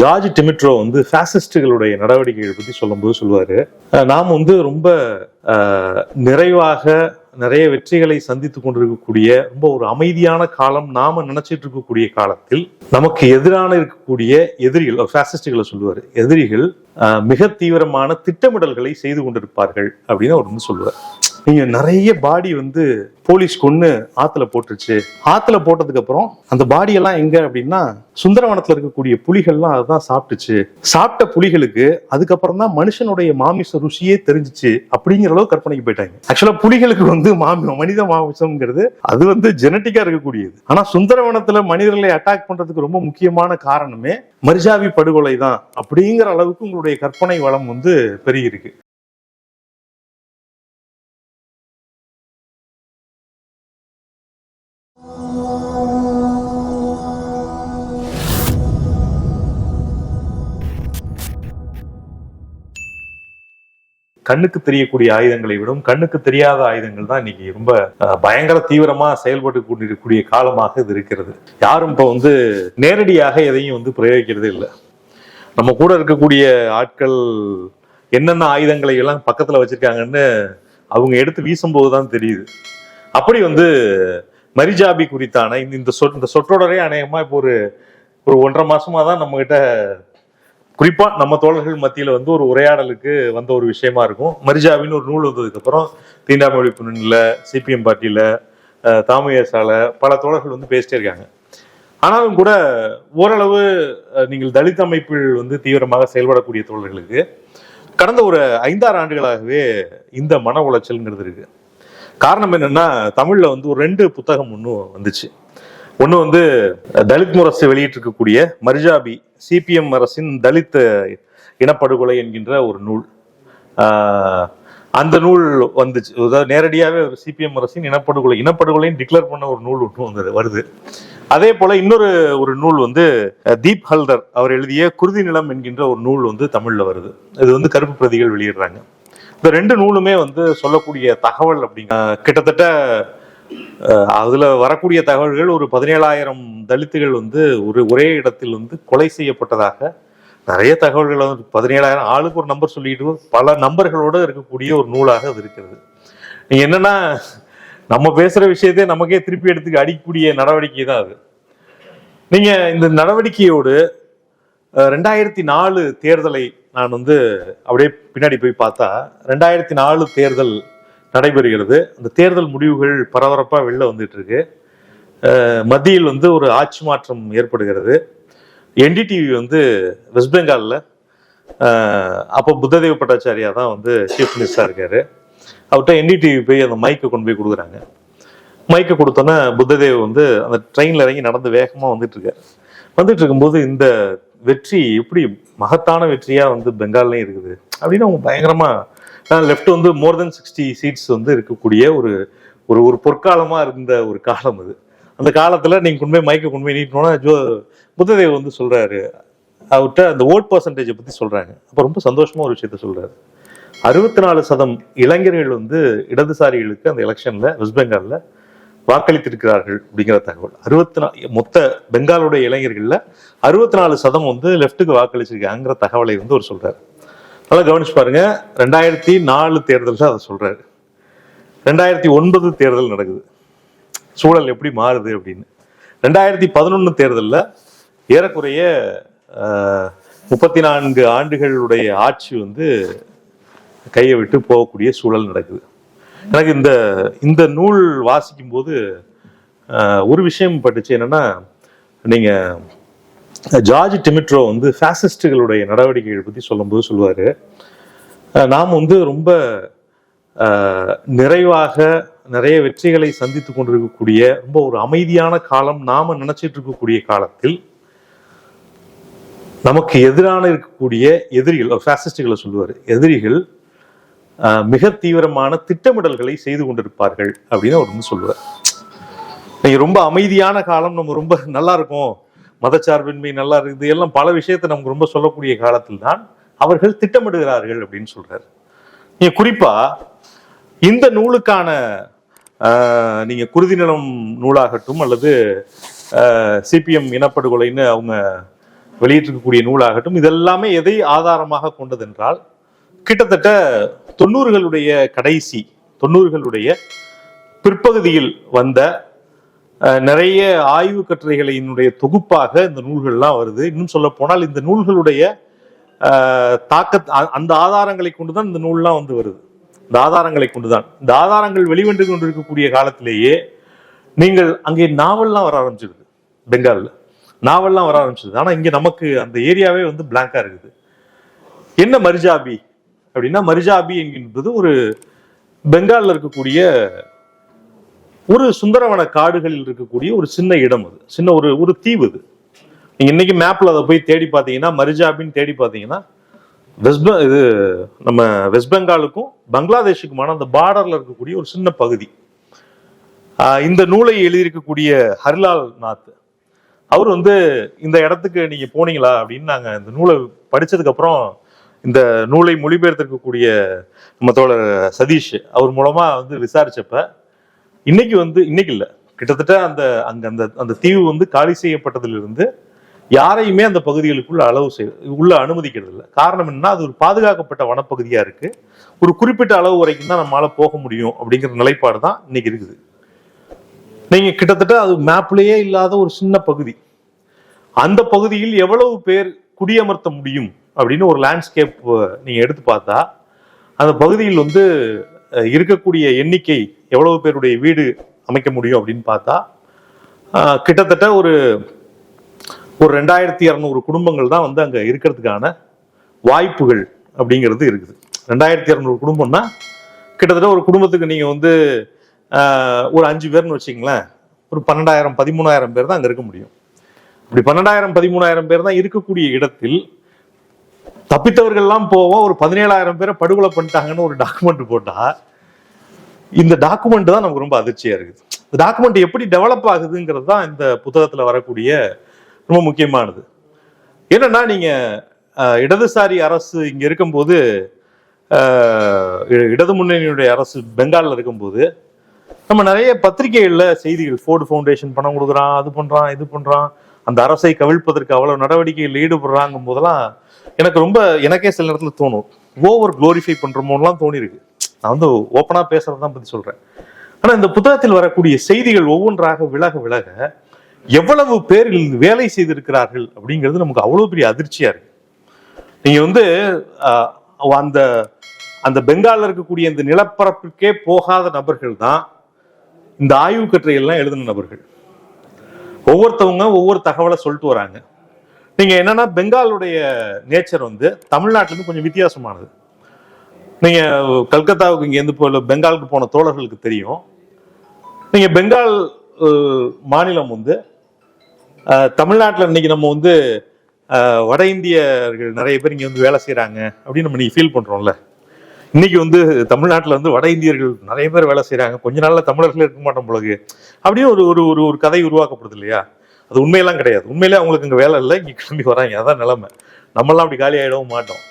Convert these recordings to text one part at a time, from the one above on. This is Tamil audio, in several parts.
ஜார்ஜ் டிமிட்ரோ வந்து ஃபேசிஸ்டுகளுடைய நடவடிக்கைகள் பற்றி சொல்லும்போது சொல்லுவாரு. நாம் வந்து ரொம்ப நிறைவாக நிறைய வெற்றிகளை சந்தித்து கொண்டிருக்கக்கூடிய ரொம்ப ஒரு அமைதியான காலம் நாம நினைச்சிட்டு இருக்கக்கூடிய காலத்தில் நமக்கு எதிரான இருக்கக்கூடிய எதிரிகள் ஃபேசிஸ்டுகளை சொல்லுவார். எதிரிகள் மிக தீவிரமான திட்டமிடல்களை செய்து கொண்டிருப்பார்கள் அப்படின்னு அவர் வந்து சொல்லுவார். நீங்க நிறைய பாடி வந்து போலீஸ் கொண்டு ஆத்துல போட்டுருச்சு. ஆத்துல போட்டதுக்கு அப்புறம் அந்த பாடி எல்லாம் எங்க அப்படின்னா சுந்தரவனத்துல இருக்கக்கூடிய புலிகள்லாம் அதுதான் சாப்பிட்டுச்சு. சாப்பிட்ட புலிகளுக்கு அதுக்கப்புறம் தான் மனுஷனுடைய மாமிச ருசியே தெரிஞ்சுச்சு அப்படிங்கிற அளவு கற்பனைக்கு போயிட்டாங்க. ஆக்சுவலா புலிகளுக்கு வந்து மாமி மனித மாமிசம்ங்கிறது அது வந்து ஜெனட்டிக்கா இருக்கக்கூடியது. ஆனா சுந்தரவனத்துல மனிதர்களை அட்டாக் பண்றதுக்கு ரொம்ப முக்கியமான காரணமே மரிஜாவி படுகொலை தான் அப்படிங்கிற அளவுக்கு உங்களுடைய கற்பனை வளம் வந்து பெருகிருக்கு கண்ணுக்கு தெரியக்கூடிய ஆயுதங்களை விடும். கண்ணுக்கு தெரியாத ஆயுதங்கள் தான் இன்னைக்கு ரொம்ப பயங்கர தீவிரமா செயல்பட்டு கொண்டிருக்கக்கூடிய காலமாக இது இருக்கிறது. யாரும் இப்போ வந்து நேரடியாக எதையும் வந்து பிரயோகிக்கிறதே இல்லை. நம்ம கூட இருக்கக்கூடிய ஆட்கள் என்னென்ன ஆயுதங்களை எல்லாம் பக்கத்துல வச்சிருக்காங்கன்னு அவங்க எடுத்து வீசும்போது தான் தெரியுது. அப்படி வந்து மரிஜாபி குறித்தான இந்த சொ இந்த சொற்றொடரே அநேகமா இப்போ ஒரு ஒரு ஒன்றரை மாசமாக தான் நம்ம கிட்ட குறிப்பா நம்ம தோழர்கள் மத்தியில வந்து ஒரு உரையாடலுக்கு வந்த ஒரு விஷயமா இருக்கும். மரிஜாவின்னு ஒரு நூல் வந்ததுக்கு அப்புறம் தீண்டாமை ஒழிப்பு சிபிஎம் பார்ட்டியில தாமையசால பல தோழர்கள் வந்து பேசிட்டே இருக்காங்க. ஆனாலும் கூட ஓரளவு நீங்கள் தலித் அமைப்பில் வந்து தீவிரமாக செயல்படக்கூடிய தோழர்களுக்கு கடந்த ஒரு ஐந்தாறு ஆண்டுகளாகவே இந்த மன உளைச்சல்ங்கிறது இருக்கு. காரணம் என்னன்னா தமிழ்ல வந்து ஒரு ரெண்டு புத்தகம் ஒன்று வந்துச்சு. ஒன்று வந்து தலித் முரசு வெளியிட்டிருக்கக்கூடிய மர்ஜாபி சிபிஎம் அரசின் தலித் இனப்படுகொலை என்கின்ற ஒரு நூல். அந்த நூல் வந்துச்சு. அதாவது நேரடியாகவே சிபிஎம் அரசின் இனப்படுகொலை இனப்படுகொலைன்னு டிக்ளேர் பண்ண ஒரு நூல் ஒன்று வந்தது வருது. அதே போல இன்னொரு ஒரு நூல் வந்து தீப் ஹல்தர் அவர் எழுதிய குருதி நிலம் என்கின்ற ஒரு நூல் வந்து தமிழில் வருது. இது வந்து கருப்பு பிரதிகள் வெளியிடுறாங்க. இந்த ரெண்டு நூலுமே வந்து சொல்லக்கூடிய தகவல் அப்படிங்க கிட்டத்தட்ட அதில் வரக்கூடிய தகவல்கள் ஒரு பதினேழாயிரம் தலித்துகள் வந்து ஒரு ஒரே இடத்தில் வந்து கொலை செய்யப்பட்டதாக நிறைய தகவல்கள் வந்து பதினேழாயிரம் ஆளுக்கு ஒரு நம்பர் சொல்லிட்டு பல நம்பர்களோடு இருக்கக்கூடிய ஒரு நூலாக அது இருக்கிறது. நீங்கள் என்னென்னா நம்ம பேசுகிற விஷயத்தை நமக்கே திருப்பி எடுத்து அடிக்கக்கூடிய நடவடிக்கை தான் அது. நீங்கள் இந்த நடவடிக்கையோடு ரெண்டாயிரத்தி நாலு தேர்தலை நான் வந்து அப்படியே பின்னாடி போய் பார்த்தா ரெண்டாயிரத்தி நாலு தேர்தல் நடைபெறுகிறது. அந்த தேர்தல் முடிவுகள் பரபரப்பாக வெளில வந்துட்டு இருக்கு மத்தியில் வந்து ஒரு ஆட்சி மாற்றம் ஏற்படுகிறது. என்டிடிவி வந்து வெஸ்ட் பெங்காலில் அப்போ புத்ததேவ பட்டாச்சாரியா தான் வந்து சீஃப் மினிஸ்டராக இருக்காரு. அவர்கிட்ட என்டிடிவி போய் அந்த மைக்கை கொண்டு போய் கொடுக்குறாங்க. மைக்கை கொடுத்தோன்னே புத்ததேவ் வந்து அந்த ட்ரெயினில் இறங்கி நடந்து வேகமாக வந்துட்டு இருக்காரு வந்துட்டு இருக்கும்போது இந்த வெற்றி எப்படி மகத்தான வெற்றியாக வந்து பெங்கால்லையும் இருக்குது. அப்படின்னு அவங்க பயங்கரமாக லெஃப்ட் வந்து மோர் தென் சிக்ஸ்டி சீட்ஸ் வந்து இருக்கக்கூடிய ஒரு ஒரு ஒரு பொற்காலமாக இருந்த ஒரு காலம் அது. அந்த காலத்தில் நீங்கள் கொண்டு போய் மைக்கை கொண்டு போய் நீட்டணும்னா ஜோ புத்ததேவ் வந்து சொல்கிறாரு அவர்கிட்ட அந்த ஓட் பர்சன்டேஜை பற்றி சொல்கிறாங்க அப்போ ரொம்ப சந்தோஷமா ஒரு விஷயத்த சொல்கிறாரு அறுபத்தி நாலு சதம் இளைஞர்கள் வந்து இடதுசாரிகளுக்கு அந்த எலெக்ஷனில் வெஸ்ட் பெங்காலில் வாக்களித்திருக்கிறார்கள் அப்படிங்கிற தகவல். அறுபத்தி நா மொத்த பெங்காலுடைய இளைஞர்களில் அறுபத்தி நாலு சதம் வந்து லெஃப்ட்டுக்கு வாக்களிச்சிருக்காங்கிற தகவலை வந்து அவர் சொல்கிறார் நல்லா கவனிச்சு பாருங்க. ரெண்டாயிரத்தி நாலு தேர்தல்ல அதை சொல்றாரு. ரெண்டாயிரத்தி ஒன்பது தேர்தல் நடக்குது. சூழல் எப்படி மாறுது அப்படின்னு. ரெண்டாயிரத்தி பதினொன்று தேர்தலில் ஏறக்குறைய முப்பத்தி நான்கு ஆண்டுகளுடைய ஆட்சி வந்து கையை விட்டு போகக்கூடிய சூழல் நடக்குது. எனக்கு இந்த இந்த நூல் வாசிக்கும் போது ஒரு விஷயம் பட்டுச்சு என்னன்னா நீங்கள் ஜார்ஜ் டிமிட்ரோ வந்து ஃபேசிஸ்டுகளுடைய நடவடிக்கைகள் பற்றி சொல்லும்போது சொல்லுவார். நாம் வந்து ரொம்ப ஆஹ், நிறைவாக நிறைய வெற்றிகளை சந்தித்து கொண்டிருக்கக்கூடிய ரொம்ப ஒரு அமைதியான காலம் நாம் நினச்சிட்டு இருக்கக்கூடிய காலத்தில் நமக்கு எதிரான இருக்கக்கூடிய எதிரிகள் ஃபேசிஸ்டுகளை சொல்லுவார். எதிரிகள் மிக தீவிரமான திட்டமிடல்களை செய்து கொண்டிருப்பார்கள் அப்படின்னு அவர் வந்து சொல்லுவார். நீங்கள் ரொம்ப அமைதியான காலம் நம்ம ரொம்ப நல்லா இருக்கும். மதச்சார்பின்மை நல்லா இருக்குது எல்லாம் பல விஷயத்தை நமக்கு ரொம்ப சொல்லக்கூடிய காலத்தில் தான் அவர்கள் திட்டமிடுகிறார்கள் அப்படின்னு சொல்றாரு. நீங்க குறிப்பா இந்த நூலுக்கான நீங்கள் நீங்க குருதி நிலம் நூலாகட்டும் அல்லது சிபிஎம் இனப்படுகொலைன்னு அவங்க வெளியிட்டிருக்கக்கூடிய நூலாகட்டும் இதெல்லாமே எதை ஆதாரமாக கொண்டதென்றால் கிட்டத்தட்ட தொண்ணூறுகளுடைய கடைசி தொண்ணூறுகளுடைய பிற்பகுதியில் வந்த நிறைய ஆய்வு கட்டுரைகளினுடைய தொகுப்பாக இந்த நூல்கள்லாம் வருது. இன்னும் சொல்ல போனால் இந்த நூல்களுடைய தாக்க அந்த ஆதாரங்களை கொண்டுதான் இந்த நூல்லாம் வந்து வருது. இந்த ஆதாரங்களை கொண்டுதான். இந்த ஆதாரங்கள் வெளிவென்று கொண்டிருக்கக்கூடிய காலத்திலேயே நீங்கள் அங்கே நாவல்லாம் வர ஆரம்பிச்சிருது. பெங்காலில். நாவல்லாம் வர ஆரம்பிச்சிருது. ஆனால் இங்கே நமக்கு அந்த ஏரியாவே வந்து பிளாங்காக இருக்குது. என்ன மரிஜாபி? அப்படின்னா மரிஜாபி என்கின்றது ஒரு பெங்காலில் இருக்கக்கூடிய ஒரு சுந்தரவன காடுகளில் இருக்கக்கூடிய ஒரு சின்ன இடம் அது. சின்ன ஒரு ஒரு தீவு அது நீங்கள் இன்னைக்கு மேப்ல அதை போய் தேடி பார்த்தீங்கன்னா மரிஜாபின்னு தேடி பார்த்தீங்கன்னா வெஸ்ட் பெ- இது நம்ம வெஸ்ட் பெங்காலுக்கும் பங்களாதேஷுக்குமான அந்த பார்டர்ல இருக்கக்கூடிய ஒரு சின்ன பகுதி. இந்த நூலை எழுதியிருக்கக்கூடிய ஹரிலால் நாத் அவர் வந்து இந்த இடத்துக்கு நீங்க போனீங்களா அப்படின்னு நாங்க இந்த நூலை படிச்சதுக்கு அப்புறம் இந்த நூலை மொழிபெயர்த்திருக்கக்கூடிய நம்ம தோழர் சதீஷ் அவர் மூலமா வந்து விசாரிச்சப்ப இன்னைக்கு வந்து இன்னைக்கு இல்ல. கிட்டத்தட்ட அந்த அங்க அந்த அந்த தீவு வந்து காலி செய்யப்பட்டதிலிருந்து யாரையுமே அந்த பகுதிகளுக்குள்ள அளவு செய் உள்ள அனுமதிக்கிறது இல்லை. காரணம் என்ன அது ஒரு பாதுகாக்கப்பட்ட வனப்பகுதியா இருக்கு. ஒரு குறிப்பிட்ட அளவு வரைக்கும் தான் நம்மளால போக முடியும் அப்படிங்கிற நிலைப்பாடு தான் இன்னைக்கு இருக்குது. நீங்க கிட்டத்தட்ட அது மேப்லயே இல்லாத ஒரு சின்ன பகுதி. அந்த பகுதியில் எவ்வளவு பேர் குடியமர்த்த முடியும் அப்படின்னு ஒரு லேண்ட்ஸ்கேப் நீங்க எடுத்து பார்த்தா அந்த பகுதியில் வந்து இருக்கக்கூடிய எண்ணிக்கை எவ்வளவு பேருடைய வீடு அமைக்க முடியும் அப்படின்னு பார்த்தா கிட்டத்தட்ட ஒரு ஒரு ரெண்டாயிரத்தி இரநூறு குடும்பங்கள் தான் வந்து அங்கே இருக்கிறதுக்கான வாய்ப்புகள் அப்படிங்கிறது இருக்குது. ரெண்டாயிரத்தி இரநூறு குடும்பம்னா கிட்டத்தட்ட ஒரு குடும்பத்துக்கு நீங்கள் வந்து ஒரு அஞ்சு பேர்னு வச்சிங்களேன் ஒரு பன்னெண்டாயிரம் பதிமூணாயிரம் பேர் தான் அங்கே இருக்க முடியும். இப்படி பன்னெண்டாயிரம் பதிமூணாயிரம் பேர் தான் இருக்கக்கூடிய இடத்தில் தப்பித்தவர்கள்லாம் போவோம் ஒரு பதினேழாயிரம் பேரை படுகொலை பண்ணிட்டாங்கன்னு ஒரு டாக்குமெண்ட் போட்டால் இந்த டாக்குமெண்ட் தான் நமக்கு ரொம்ப அதிர்ச்சியா இருக்குது. இந்த டாக்குமெண்ட் எப்படி டெவலப் ஆகுதுங்கிறது தான் இந்த புத்தகத்துல வரக்கூடிய ரொம்ப முக்கியமானது. என்னன்னா நீங்க இடதுசாரி அரசு இங்க இருக்கும்போது இ- இடது முன்னணியுடைய அரசு பெங்காலில் இருக்கும்போது நம்ம நிறைய பத்திரிகைகளில் செய்திகள் ஃபோர்டு ஃபவுண்டேஷன் பணம் கொடுக்குறான் அது பண்ணுறான் இது பண்ணுறான் அந்த அரசை கவிழ்ப்பதற்கு அவ்வளோ நடவடிக்கைகள் ஈடுபடுறாங்கும் போதெல்லாம் எனக்கு ரொம்ப எனக்கே சில நேரத்தில் தோணும். ஓவர் குளோரிஃபை பண்ணுறோமோலாம் தோணிருக்கு நான் வந்து ஓப்பனாக பேசுறதான் பற்றி சொல்கிறேன் ஆனால் இந்த புத்தகத்தில் வரக்கூடிய செய்திகள் ஒவ்வொன்றாக விலக விலக எவ்வளவு பேர் வேலை செய்திருக்கிறார்கள் அப்படிங்கிறது நமக்கு அவ்வளோ பெரிய அதிர்ச்சியாக இருக்கு. நீங்கள் வந்து அந்த அந்த பெங்காலில் இருக்கக்கூடிய இந்த நிலப்பரப்புக்கே போகாத நபர்கள் தான் இந்த ஆய்வு கட்டுரைகள்லாம் எழுதின நபர்கள். ஒவ்வொருத்தவங்க ஒவ்வொரு தகவலை சொல்லிட்டு வராங்க. நீங்கள் என்னன்னா பெங்காலுடைய நேச்சர் வந்து தமிழ்நாட்டிலேருந்து கொஞ்சம் வித்தியாசமானது. நீங்க கல்கத்தாவுக்கு இங்க இருந்து போல பெங்காலுக்கு போன தோழர்களுக்கு தெரியும். நீங்க பெங்கால் மாநிலம் வந்து தமிழ்நாட்டில் இன்னைக்கு நம்ம வந்து வட இந்தியர்கள் நிறைய பேர் இங்கே வந்து வேலை செய்கிறாங்க அப்படின்னு நம்ம நீங்கள் ஃபீல் பண்ணுறோம்ல இன்னைக்கு வந்து தமிழ்நாட்டில் வந்து வட இந்தியர்கள் நிறைய பேர் வேலை செய்கிறாங்க கொஞ்ச நாளில் தமிழர்கள் இருக்க மாட்டோம் பொழுது அப்படின்னு ஒரு ஒரு ஒரு ஒரு கதை உருவாக்கப்படுது இல்லையா? அது உண்மையெல்லாம் கிடையாது. உண்மையிலே அவங்களுக்கு இங்கே வேலை இல்லை. இங்கே கிளம்பி வராங்க. அதான் நிலைமை. நம்மளாம் அப்படி காலி ஆகிடவும் மாட்டோம்.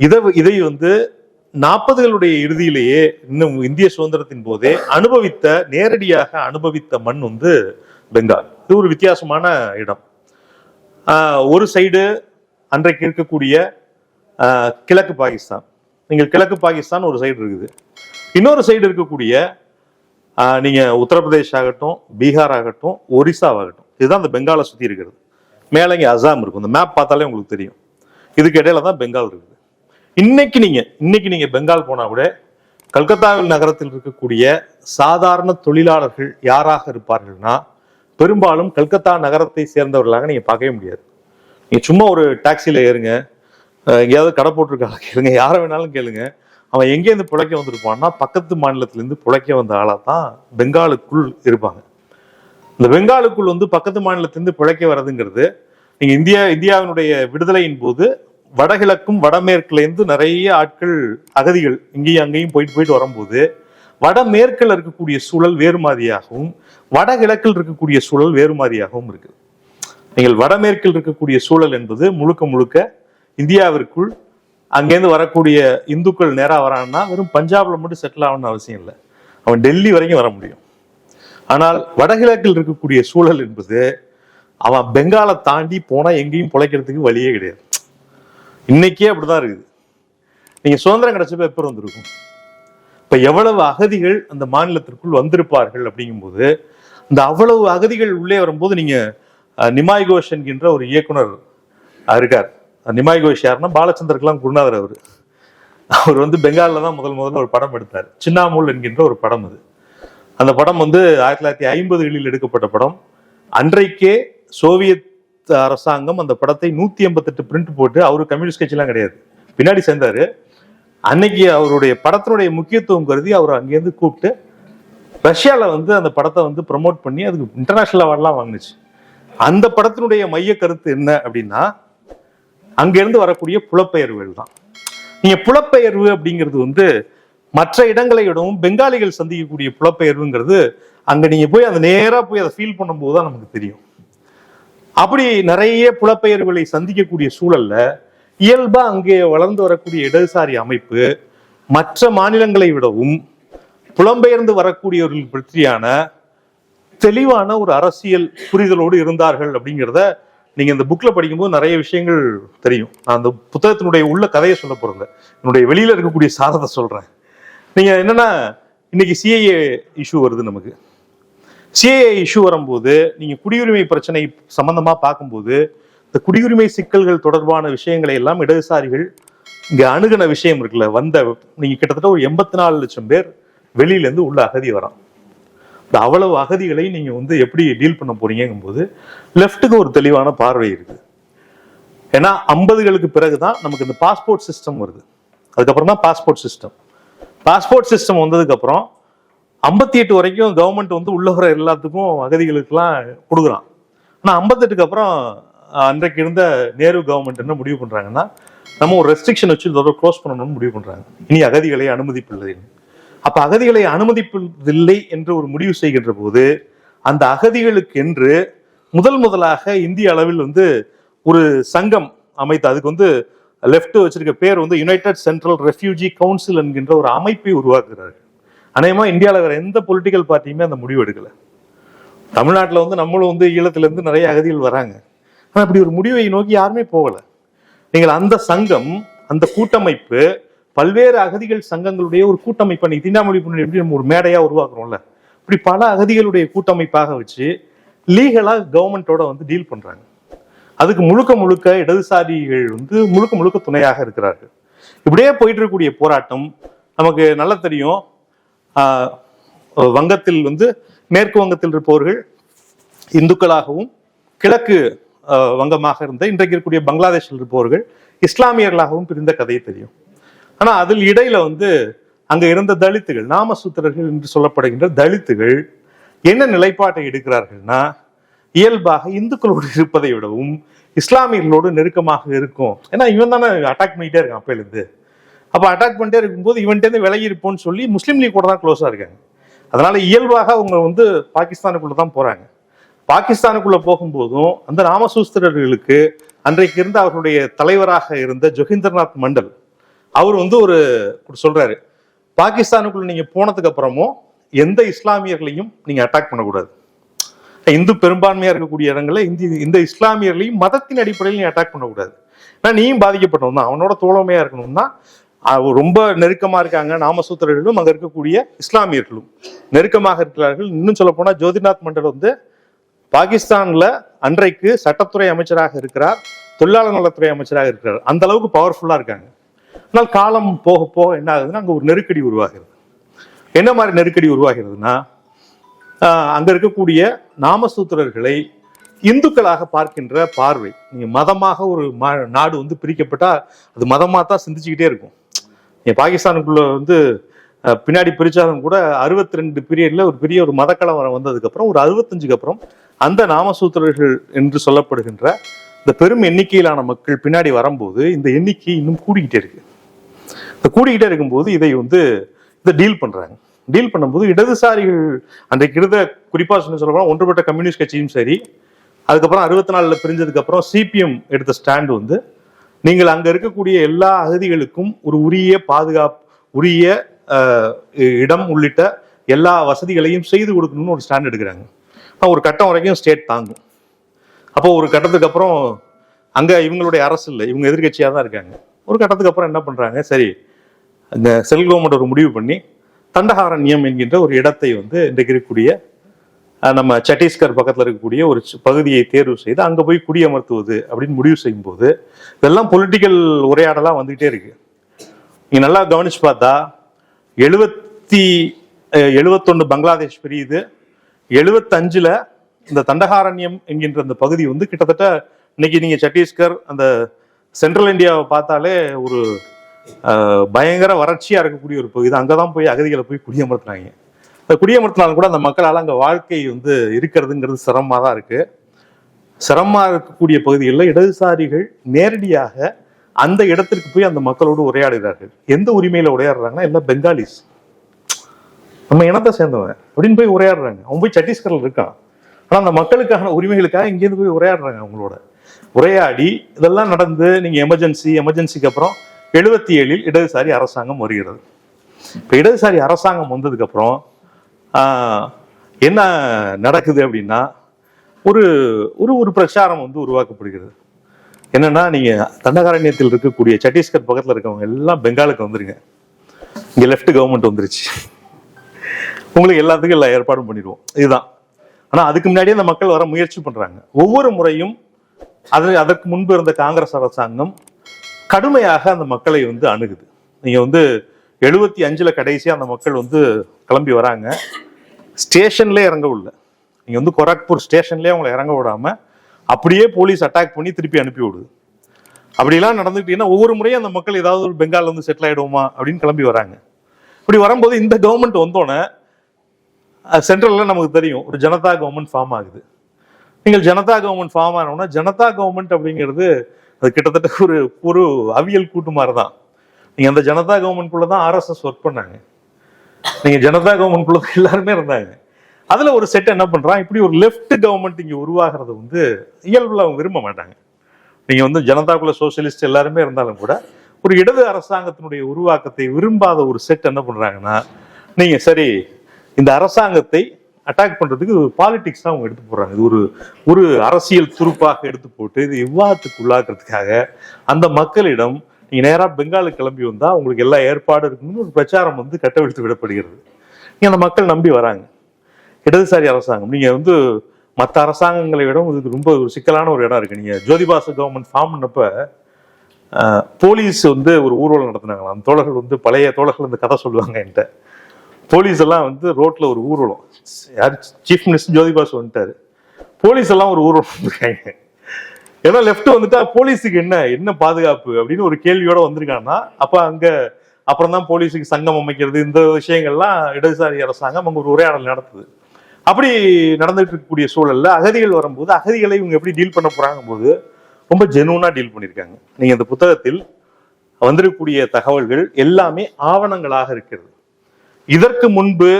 இதை இதை வந்து நாற்பதுகளுடைய இறுதியிலேயே இன்னும் இந்திய சுதந்திரத்தின் போதே அனுபவித்த நேரடியாக அனுபவித்த மண் வந்து பெங்கால். இது ஒரு வித்தியாசமான இடம். ஒரு சைடு அன்றைக்கு இருக்கக்கூடிய கிழக்கு பாகிஸ்தான். நீங்கள் கிழக்கு பாகிஸ்தான் ஒரு சைடு இருக்குது. இன்னொரு சைடு இருக்கக்கூடிய நீங்கள் உத்தரப்பிரதேஷ் ஆகட்டும் பீகார் ஆகட்டும் ஒரிசாவாகட்டும் இதுதான் இந்த பெங்காலை சுற்றி இருக்கிறது. மேலே இங்கே அசாம் இருக்கும். இந்த மேப் பார்த்தாலே உங்களுக்கு தெரியும். இதுக்கு இடையில தான் பெங்கால் இருக்குது. இன்னைக்கு நீங்க இன்னைக்கு நீங்க பெங்கால் போனா கூட கல்கத்தாவில் நகரத்தில் இருக்கக்கூடிய சாதாரண தொழிலாளர்கள் யாராக இருப்பார்கள்னா பெரும்பாலும் கல்கத்தா நகரத்தை சேர்ந்தவர்களாக நீங்க பார்க்கவே முடியாது. நீங்க சும்மா ஒரு டாக்ஸியில ஏறுங்க எங்கேயாவது கடை போட்டிருக்காங்க கேளுங்க யாரை வேணாலும் கேளுங்க. அவன் எங்கேருந்து பிழைக்க வந்திருப்பான்னா பக்கத்து மாநிலத்திலேருந்து பிழைக்க வந்த ஆளாக தான் பெங்காலுக்குள் இருப்பாங்க. இந்த பெங்காலுக்குள் வந்து பக்கத்து மாநிலத்திலேருந்து பிழைக்க வர்றதுங்கிறது நீங்கள் இந்தியா இந்தியாவினுடைய விடுதலையின் போது வடகிழக்கும் வடமேற்குலேருந்து நிறைய ஆட்கள் அகதிகள் இங்கேயும் அங்கேயும் போயிட்டு போயிட்டு வரும்போது வடமேற்கில் இருக்கக்கூடிய சூழல் வேறு மாதிரியாகவும் வடகிழக்கில் இருக்கக்கூடிய சூழல் வேறு மாதிரியாகவும் இருக்குது. நீங்கள் வடமேற்கில் இருக்கக்கூடிய சூழல் என்பது முழுக்க முழுக்க இந்தியாவிற்குள் அங்கேருந்து வரக்கூடிய இந்துக்கள் நேராக வரான்னா வெறும் பஞ்சாப்ல மட்டும் செட்டில் ஆகணும்னு அவசியம் இல்லை. அவன் டெல்லி வரைக்கும் வர முடியும். ஆனால் வடகிழக்கில் இருக்கக்கூடிய சூழல் என்பது அவன் பெங்காலை தாண்டி போனால் எங்கேயும் பிழைக்கிறதுக்கு வழியே கிடையாது. இன்னைக்கே அப்படிதான் இருக்குது. நீங்கள் சுதந்திரம் கிடைச்சப்ப எப்போ வந்திருக்கும் இப்போ எவ்வளவு அகதிகள் அந்த மாநிலத்திற்குள் வந்திருப்பார்கள் அப்படிங்கும்போது இந்த அவ்வளவு அகதிகள் உள்ளே வரும்போது நீங்கள் நிமாய் கோஷ் என்கின்ற ஒரு இயக்குனர் இருக்கார். நிமாய் கோஷ் யாருன்னா பாலச்சந்தருக்கெல்லாம் குருநாதர் அவர். அவர் வந்து பெங்காலில் தான் முதல் முதல்ல ஒரு படம் எடுத்தார். சின்னாமூல் என்கின்ற ஒரு படம் அது. அந்த படம் வந்து ஆயிரத்தி தொள்ளாயிரத்தி ஐம்பதுகளில் எடுக்கப்பட்ட படம். அன்றைக்கே சோவியத் அரசாங்கம் அந்த படத்தை நூத்தி எண்பத்தெட்டு பிரிண்ட் போட்டு அவரு கம்யூனிஸ்ட் கட்சிலாம் கிடையாது. பின்னாடி சேர்ந்தாரு. அன்னைக்கு அவருடைய படத்தினுடைய முக்கியத்துவம் கருதி அவர் அங்கேருந்து கூப்பிட்டு ரஷ்யாவில் வந்து அந்த படத்தை வந்து ப்ரமோட் பண்ணி அதுக்கு இன்டர்நேஷனல் அவார்ட்லாம் வாங்கினுச்சு. அந்த படத்தினுடைய மைய கருத்து என்ன அப்படின்னா அங்கேருந்து வரக்கூடிய புலப்பெயர்வுகள் தான் நீங்கள் புலப்பெயர்வு அப்படிங்கிறது வந்து மற்ற இடங்களை விடவும் பெங்காலிகள் சந்திக்கக்கூடிய புலப்பெயர்வுங்கிறது அங்கே நீங்கள் போய் அதை நேராக போய் அதை ஃபீல் பண்ணும்போது தான் நமக்கு தெரியும். அப்படி நிறைய புலப்பெயர்களை சந்திக்கக்கூடிய சூழல்ல இயல்பா அங்கே வளர்ந்து வரக்கூடிய இடதுசாரி அமைப்பு மற்ற மாநிலங்களை விடவும் புலம்பெயர்ந்து வரக்கூடியவர்கள் பற்றியான தெளிவான ஒரு அரசியல் புரிதலோடு இருந்தார்கள் அப்படிங்கிறத நீங்க இந்த புக்ல படிக்கும்போது நிறைய விஷயங்கள் தெரியும். நான் அந்த புத்தகத்தினுடைய உள்ள கதையை சொல்ல போறேன் என்னுடைய வெளியில இருக்கக்கூடிய சாதத்தை சொல்றேன். நீங்க என்னன்னா இன்னைக்கு சிஐஏ இஷ்யூ வருது நமக்கு. சிஏஏ இஷ்யூ வரும்போது நீங்க குடியுரிமை பிரச்சனை சம்பந்தமா பார்க்கும்போது இந்த குடியுரிமை சிக்கல்கள் தொடர்பான விஷயங்களை எல்லாம் இடதுசாரிகள் இங்க அணுகுன விஷயம் இருக்குல்ல வந்த நீங்க கிட்டத்தட்ட ஒரு எண்பத்தி நாலு லட்சம் பேர் வெளியிலேருந்து உள்ள அகதி வரான். இந்த அவ்வளவு அகதிகளை நீங்க வந்து எப்படி டீல் பண்ண போறீங்கும் போது லெஃப்ட்டுக்கு ஒரு தெளிவான பார்வை இருக்கு. ஏன்னா ஐம்பதுகளுக்கு பிறகுதான் நமக்கு இந்த பாஸ்போர்ட் சிஸ்டம் வருது. அதுக்கப்புறம் தான் பாஸ்போர்ட் சிஸ்டம். பாஸ்போர்ட் சிஸ்டம் வந்ததுக்கு அப்புறம் ஐம்பத்தி எட்டு வரைக்கும் கவர்மெண்ட் வந்து உள்ளகுற எல்லாத்துக்கும் அகதிகளுக்கெல்லாம் கொடுக்குறான். ஆனால் ஐம்பத்தெட்டுக்கு அப்புறம் அன்றைக்கு இருந்த நேரு கவர்மெண்ட் என்ன முடிவு பண்ணுறாங்கன்னா நம்ம ஒரு ரெஸ்ட்ரிக்ஷன் வச்சு இதோட க்ளோஸ் பண்ணணும்னு முடிவு பண்ணுறாங்க இனி அகதிகளை அனுமதிப்பில்லை அப்போ அகதிகளை அனுமதிப்பதில்லை என்று ஒரு முடிவு செய்கின்ற போது அந்த அகதிகளுக்கு என்று முதல் முதலாக இந்திய அளவில் வந்து ஒரு சங்கம் அமைத்து அதுக்கு வந்து லெஃப்ட் வச்சிருக்க பேர் வந்து யுனைடெட் சென்ட்ரல் ரெஃப்யூஜி கவுன்சில் என்கின்ற ஒரு அமைப்பை உருவாக்குறாரு. அநேகமா இந்தியாவில் வேற எந்த பொலிட்டிக்கல் பார்ட்டியுமே அந்த முடிவு எடுக்கல. தமிழ்நாட்டில் வந்து நம்மளும் வந்து ஈழத்துலேருந்து நிறைய அகதிகள் வராங்க. ஆனால் அப்படி ஒரு முடிவை நோக்கி யாருமே போகலை. நீங்கள் அந்த சங்கம் அந்த கூட்டமைப்பு பல்வேறு அகதிகள் சங்கங்களுடைய ஒரு கூட்டமைப்பை நீ தீண்டாமொழி புண்ணி எப்படி நம்ம ஒரு மேடையாக உருவாக்குறோம்ல. இப்படி பல அகதிகளுடைய கூட்டமைப்பாக வச்சு லீகலாக கவர்மெண்ட்டோட வந்து டீல் பண்ணுறாங்க அதுக்கு முழுக்க முழுக்க இடதுசாரிகள் வந்து முழுக்க முழுக்க துணையாக இருக்கிறார்கள். இப்படியே போயிட்டு இருக்கக்கூடிய போராட்டம் நமக்கு நல்லா தெரியும். வங்கத்தில் வந்து மேற்கு வங்கத்தில் இருப்பவர்கள் இந்துக்களாகவும் கிழக்கு வங்கமாக இருந்த இன்றைக்கு இருக்கக்கூடிய பங்களாதேஷில் இருப்பவர்கள் இஸ்லாமியர்களாகவும் பிரிந்த கதை தெரியும். ஆனால் அதில் இடையில வந்து அங்கே இருந்த தலித்துகள் நாமசூத்திரர்கள் என்று சொல்லப்படுகின்ற தலித்துகள் என்ன நிலைப்பாட்டை எடுக்கிறார்கள்னா இயல்பாக இந்துக்களோடு இருப்பதை விடவும் இஸ்லாமியர்களோடு நெருக்கமாக இருக்கும். ஏன்னா இவன் தானே அட்டாக் பண்ணிட்டே இருக்கான் அப்பையிலிருந்து. அப்போ அட்டாக் பண்ணிட்டே இருக்கும்போது இவன்ட்டேருந்து விலகி இருப்போம்னு சொல்லி முஸ்லீம் லீக் கூட தான் க்ளோஸாக இருக்காங்க. அதனால இயல்பாக அவங்க வந்து பாகிஸ்தானுக்குள்ளே தான் போகிறாங்க பாகிஸ்தானுக்குள்ளே போகும்போதும் அந்த ராமசூஸ்திரர்களுக்கு அன்றைக்கு இருந்த அவர்களுடைய தலைவராக இருந்த ஜொகிந்தர்நாத் மண்டல் அவர் வந்து ஒரு சொல்றாரு பாகிஸ்தானுக்குள்ள நீங்க போனதுக்கு அப்புறமும் எந்த இஸ்லாமியர்களையும் நீங்க அட்டாக் பண்ணக்கூடாது. இந்து பெரும்பான்மையா இருக்கக்கூடிய இடங்களில் இந்தி இந்த இஸ்லாமியர்களையும் மதத்தின் அடிப்படையில் நீ அட்டாக் பண்ணக்கூடாது. ஏன்னா நீயும் பாதிக்கப்பட்டவன் தான். அவனோட தோழமையா இருக்கணும்னா ரொம்ப நெருக்கமாக இருக்காங்க நாமசூத்திரர்களும் அங்கே இருக்கக்கூடிய இஸ்லாமியர்களும். நெருக்கமாக இருக்கிறார்கள். இன்னும் சொல்ல போனால் ஜோதிநாத் மண்டல் வந்து பாகிஸ்தானில் அன்றைக்கு சட்டத்துறை அமைச்சராக இருக்கிறார் தொழிலாளர் நலத்துறை அமைச்சராக இருக்கிறார். அந்த அளவுக்கு பவர்ஃபுல்லாக இருக்காங்க. ஆனால் காலம் போக போக என்ன ஆகுதுன்னா அங்கே ஒரு நெருக்கடி உருவாகிறது. என்ன மாதிரி நெருக்கடி உருவாகிறதுனா அங்கே இருக்கக்கூடிய நாமசூத்திரர்களை இந்துக்களாக பார்க்கின்ற பார்வை. நீங்கள் மதமாக ஒரு மா- நாடு வந்து பிரிக்கப்பட்டால் அது மதமாக தான் சிந்திச்சுக்கிட்டே இருக்கும். பாகிஸ்தானுக்குள்ள வந்து பின்னாடி பிரிச்சாலும் கூட அறுபத்தி ரெண்டு பீரியட்ல ஒரு பெரிய ஒரு மதக்கலவரம் வந்ததுக்கப்புறம் ஒரு அறுபத்தஞ்சுக்கு அப்புறம் அந்த நாமசூத்திரர்கள் என்று சொல்லப்படுகின்ற இந்த பெரும் எண்ணிக்கையிலான மக்கள் பின்னாடி வரும்போது இந்த எண்ணிக்கை இன்னும் கூடிக்கிட்டே இருக்கு. இந்த கூடிக்கிட்டே இருக்கும்போது இதை வந்து இதை டீல் பண்றாங்க. டீல் பண்ணும்போது இடதுசாரிகள் அன்றைக்கு இருந்த குறிப்பா சொல்லி சொல்லப்போனா ஒன்றுபட்ட கம்யூனிஸ்ட் கட்சியும் சரி அதுக்கப்புறம் அறுபத்தி நாலுல பிரிஞ்சதுக்கு அப்புறம் சிபிஎம் எடுத்த ஸ்டாண்ட் வந்து நீங்கள் அங்க இருக்கக்கூடிய எல்லா அகதிகளுக்கும் ஒரு உரிய பாதுகாப்பு உரிய இடம் உள்ளிட்ட எல்லா வசதிகளையும் செய்து கொடுக்கணும்னு ஒரு ஸ்டாண்ட் எடுக்கிறாங்க. ஒரு கட்டம் வரைக்கும் ஸ்டேட் தாங்கும். அப்போ ஒரு கட்டத்துக்கு அப்புறம் அங்க இவங்களுடைய அரசு இல்லை இவங்க எதிர்கட்சியாக தான் இருக்காங்க. ஒரு கட்டத்துக்கு அப்புறம் என்ன பண்றாங்க? சரி அந்த செல் கவர்மெண்ட் ஒரு முடிவு பண்ணி தண்டகாரண்யம் என்கின்ற ஒரு இடத்தை வந்து இன்றைக்கு இருக்கக்கூடிய நம்ம சட்டீஸ்கர் பக்கத்தில் இருக்கக்கூடிய ஒரு பகுதியை தேர்வு செய்து அங்கே போய் குடியமர்த்துவது அப்படின்னு முடிவு செய்யும் போது இதெல்லாம் பொலிட்டிக்கல் உரையாடலாம் வந்துகிட்டே இருக்கு. நீங்கள் நல்லா கவனிச்சு பார்த்தா எழுபத்தி எழுபத்தொன்று பங்களாதேஷ் பிரியுது. எழுபத்தஞ்சில் இந்த தண்டகாரண்யம் என்கின்ற அந்த பகுதி வந்து கிட்டத்தட்ட இன்னைக்கு நீங்கள் சத்தீஸ்கர் அந்த சென்ட்ரல் இந்தியாவை பார்த்தாலே ஒரு பயங்கர வறட்சியாக இருக்கக்கூடிய ஒரு பகுதி. அங்கே தான் போய் அகதிகளை போய் குடியமர்த்துறாங்க. குடியமர்த்தினாலும் கூட அந்த மக்களால் அங்கே வாழ்க்கை வந்து இருக்கிறதுங்கிறது சிரமமாக தான் இருக்குது சிரமமாக இருக்கக்கூடிய பகுதிகளில் இடதுசாரிகள் நேரடியாக அந்த இடத்திற்கு போய் அந்த மக்களோடு உரையாடுகிறார்கள். எந்த உரிமையில் உரையாடுறாங்கன்னா எல்லாம் பெங்காலிஸ். நம்ம இனத்தை சேர்ந்தவன் அப்படின்னு போய் உரையாடுறாங்க. அவன் போய் சத்தீஸ்கரில் இருக்கான். ஆனால் அந்த மக்களுக்கான உரிமைகளுக்காக இங்கேருந்து போய் உரையாடுறாங்க அவங்களோட. உரையாடி இதெல்லாம் நடந்து நீங்கள் எமர்ஜென்சி எமர்ஜென்சிக்கு அப்புறம் எழுபத்தி ஏழில் இடதுசாரி அரசாங்கம் வருகிறது. இப்போ இடதுசாரி அரசாங்கம் வந்ததுக்கப்புறம் என்ன நடக்குது அப்படின்னா ஒரு ஒரு ஒரு பிரச்சாரம் வந்து உருவாக்கப்படுகிறது. என்னன்னா நீங்க தண்டகாரண்யத்தில் இருக்கக்கூடிய சத்தீஸ்கர் பக்கத்தில் இருக்கவங்க எல்லாம் பெங்காலுக்கு வந்துருங்க. இங்க லெஃப்ட் கவர்மெண்ட் வந்துருச்சு. உங்களுக்கு எல்லாத்துக்கும் எல்லா ஏற்பாடும் பண்ணிடுவோம். இதுதான். ஆனா அதுக்கு முன்னாடியே அந்த மக்கள் வர முயற்சி பண்றாங்க. ஒவ்வொரு முறையும் அது அதற்கு முன்பு இருந்த காங்கிரஸ் அரசாங்கம் கடுமையாக அந்த மக்களை வந்து அணுகுது. நீங்க வந்து எழுபத்தி அஞ்சில் கடைசியாக அந்த மக்கள் வந்து கிளம்பி வராங்க. ஸ்டேஷன்லேயே இறங்க விடல நீங்க வந்து கொராக்பூர் ஸ்டேஷன்லேயே அவங்களை இறங்க விடாமல் அப்படியே போலீஸ் அட்டாக் பண்ணி திருப்பி அனுப்பி விடுது. அப்படிலாம் நடந்துக்கிட்டீங்கன்னா ஒவ்வொரு முறையும் அந்த மக்கள் ஏதாவது ஒரு பெங்கால் வந்து செட்டில் ஆயிடுவோமா அப்படின்னு கிளம்பி வராங்க. இப்படி வரும்போது இந்த கவர்மெண்ட் வந்தோடனே சென்ட்ரலில் நமக்கு தெரியும் ஒரு ஜனதா கவர்மெண்ட் ஃபார்ம் ஆகுது. நீங்கள் ஜனதா கவர்மெண்ட் ஃபார்ம் ஆனோம்னா ஜனதா கவர்மெண்ட் அப்படிங்கிறது அது கிட்டத்தட்ட ஒரு ஒரு அவியல் கூட்டு மாதிரி தான் நீங்கள் அந்த ஜனதா கவர்மெண்ட்குள்ளே தான் ஆர்எஸ்எஸ் ஒர்க் பண்ணாங்க. நீங்கள் ஜனதா கவர்மெண்ட்குள்ளே தான் எல்லாருமே இருந்தாங்க. அதில் ஒரு செட் என்ன பண்ணுறான் இப்படி ஒரு லெஃப்ட் கவர்மெண்ட் இங்கே உருவாகிறது வந்து இயல்பில் அவங்க விரும்ப மாட்டாங்க. நீங்கள் வந்து ஜனதாக்குள்ள சோசியலிஸ்ட் எல்லாருமே இருந்தாலும் கூட ஒரு இடது அரசாங்கத்தினுடைய உருவாக்கத்தை விரும்பாத ஒரு செட் என்ன பண்ணுறாங்கன்னா நீங்கள் சரி இந்த அரசாங்கத்தை அட்டாக் பண்ணுறதுக்கு இது ஒரு பாலிடிக்ஸ் தான் அவங்க எடுத்து போடுறாங்க. இது ஒரு ஒரு அரசியல் துருப்பாக எடுத்து போட்டு இது விவாதத்துக்கு உள்ளாக்குறதுக்காக அந்த மக்களிடம் நீங்க நேராக பெங்காலுக்கு கிளம்பி வந்தா உங்களுக்கு எல்லா ஏற்பாடு இருக்குன்னு ஒரு பிரச்சாரம் வந்து கட்டவிழ்த்து விடப்படுகிறது. நீங்கள் அந்த மக்கள் நம்பி வராங்க. இடதுசாரி அரசாங்கம் நீங்க வந்து மற்ற அரசாங்கங்களை விட இது ரொம்ப ஒரு சிக்கலான ஒரு இடம் இருக்கு. நீங்க ஜோதிபாச கவர்மெண்ட் ஃபார்ம் பண்ணப்ப போலீஸ் வந்து ஒரு ஊர்வலம் நடத்தினாங்களாம் அந்த தோழர்கள் வந்து பழைய தோழர்கள் இந்த கதை சொல்லுவாங்க என்கிட்ட. போலீஸ் எல்லாம் வந்து ரோட்ல ஒரு ஊர்வலம். யார்? சீஃப் மினிஸ்டர் ஜோதிபாசு வந்துட்டாரு. போலீஸ் எல்லாம் ஒரு ஊர்வலம் இருக்காங்க ஏன்னா லெஃப்ட் வந்துட்டா போலீஸுக்கு என்ன என்ன பாதுகாப்பு அப்படின்னு ஒரு கேள்வியோட வந்திருக்காங்கன்னா அப்ப அங்க அப்புறம் தான் போலீஸுக்கு சங்கம் அமைக்கிறது இந்த விஷயங்கள்லாம் இடதுசாரி அரசாங்கம் அங்க ஒரு உரையாடல் நடத்துது. அப்படி நடந்துட்டு இருக்கக்கூடிய சூழல்ல அகதிகள் வரும்போது அகதிகளை இவங்க எப்படி டீல் பண்ண போறாங்க போது ரொம்ப ஜெனூனா டீல் பண்ணியிருக்காங்க நீங்க இந்த புத்தகத்தில் வந்திருக்கக்கூடிய தகவல்கள் எல்லாமே ஆவணங்களாக இருக்கிறது. இதற்கு முன்பு